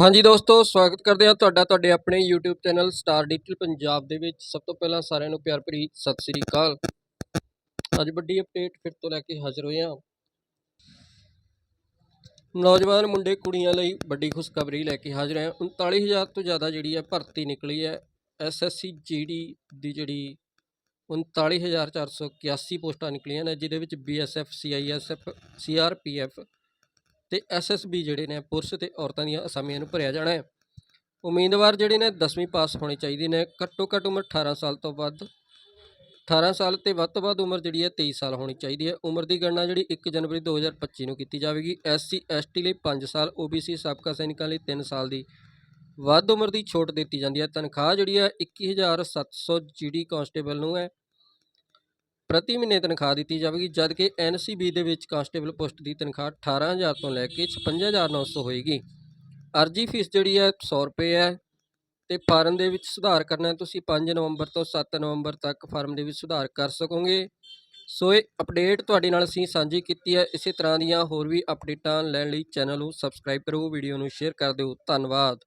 ਹਾਂਜੀ ਦੋਸਤੋ, ਸਵਾਗਤ ਕਰਦੇ ਹਾਂ ਤੁਹਾਡਾ, ਤੁਹਾਡੇ ਆਪਣੇ YouTube channel star digital Punjab ਦੇ ਵਿੱਚ। ਸਭ ਤੋਂ ਪਹਿਲਾਂ ਸਾਰਿਆਂ ਨੂੰ ਪਿਆਰ ਭਰੀ ਸਤਿ ਸ੍ਰੀ ਅਕਾਲ। ਅੱਜ ਵੱਡੀ ਅਪਡੇਟ ਫਿਰ ਤੋਂ ਲੈ ਕੇ ਹਾਜ਼ਰ ਹੋਏ ਹਾਂ। ਨੌਜਵਾਨ ਮੁੰਡੇ ਕੁੜੀਆਂ ਲਈ ਵੱਡੀ ਖੁਸ਼ਖਬਰੀ ਲੈ ਕੇ ਹਾਜ਼ਰ ਹਾਂ। 39000 ਤੋਂ ਜ਼ਿਆਦਾ ਜਿਹੜੀ ਹੈ ਭਰਤੀ ਨਿਕਲੀ ਹੈ। ਐਸਐਸਸੀ ਜੀਡੀ ਦੀ ਜਿਹੜੀ 39481 ਪੋਸਟਾਂ ਨਿਕਲੀਆਂ ਨੇ, ਜਿਹਦੇ ਵਿੱਚ ਬੀਐਸਐਫ ਸੀਆਈਐਸਐਫ ਸੀਆਰਪੀਐਫ ਤੇ ਐਸਐਸਬੀ ਜਿਹੜੇ ਨੇ ਪੁਰਸ਼ ਤੇ ਔਰਤਾਂ ਦੀਆਂ ਅਸਾਮੀਆਂ ਨੂੰ ਭਰਿਆ ਜਾਣਾ ਹੈ। ਉਮੀਦਵਾਰ ਜਿਹੜੇ ਨੇ 10ਵੀਂ ਪਾਸ ਹੋਣੇ ਚਾਹੀਦੇ ਨੇ, ਘੱਟੋ ਘੱਟ ਉਮਰ 18 ਸਾਲ ਤੋਂ ਵੱਧ। 18 ਸਾਲ ਤੇ ਵੱਧ ਤੋਂ ਵੱਧ ਉਮਰ ਜਿਹੜੀ ਹੈ 23 ਸਾਲ ਹੋਣੀ ਚਾਹੀਦੀ ਹੈ। ਉਮਰ ਦੀ ਗਣਨਾ ਜਿਹੜੀ 1 ਜਨਵਰੀ 2025 ਨੂੰ ਕੀਤੀ ਜਾਵੇਗੀ। ਐਸਸੀ ਐਸਟੀ ਲਈ 5 ਸਾਲ ਓਬੀਸੀ ਸਾਬਕਾ ਸੈਨਿਕਾਂ ਲਈ 3 ਸਾਲ ਦੀ ਵੱਧ ਉਮਰ ਦੀ ਛੋਟ ਦਿੱਤੀ ਜਾਂਦੀ ਹੈ। ਤਨਖਾਹ ਜਿਹੜੀ ਹੈ 21700 ਜੀਡੀ ਕਾਂਸਟੇਬਲ ਨੂੰ ਹੈ। ਪ੍ਰਤੀ ਮਹੀਨੇ ਤਨਖਾਹ ਦਿੱਤੀ ਜਾਵੇਗੀ ਜਦ ਕਿ ਐਨਸੀਬੀ ਦੇ ਵਿੱਚ ਕਾਂਸਟੇਬਲ ਪੋਸਟ ਦੀ ਤਨਖਾਹ 18000 ਤੋਂ ਲੈ ਕੇ 55900 ਹੋਏਗੀ। ਅਰਜੀ ਫੀਸ ਜਿਹੜੀ ਹੈ 100 ਰੁਪਏ ਹੈ ਤੇ ਫਾਰਮ ਦੇ ਵਿੱਚ ਸੁਧਾਰ ਕਰਨਾ ਤੁਸੀਂ 5 ਨਵੰਬਰ ਤੋਂ 7 ਨਵੰਬਰ ਤੱਕ ਫਾਰਮ ਦੇ ਵਿੱਚ ਸੁਧਾਰ ਕਰ ਸਕੋਗੇ। ਸੋ ਇਹ ਅਪਡੇਟ ਤੁਹਾਡੇ ਨਾਲ ਅਸੀਂ ਸਾਂਝੀ ਕੀਤੀ ਹੈ। ਇਸੇ ਤਰ੍ਹਾਂ ਦੀਆਂ ਹੋਰ ਵੀ ਅਪਡੇਟਾਂ ਲੈਣ ਲਈ ਚੈਨਲ ਨੂੰ ਸਬਸਕ੍ਰਾਈਬ ਕਰੋ, ਵੀਡੀਓ ਨੂੰ ਸ਼ੇਅਰ ਕਰ ਦਿਓ। ਧੰਨਵਾਦ।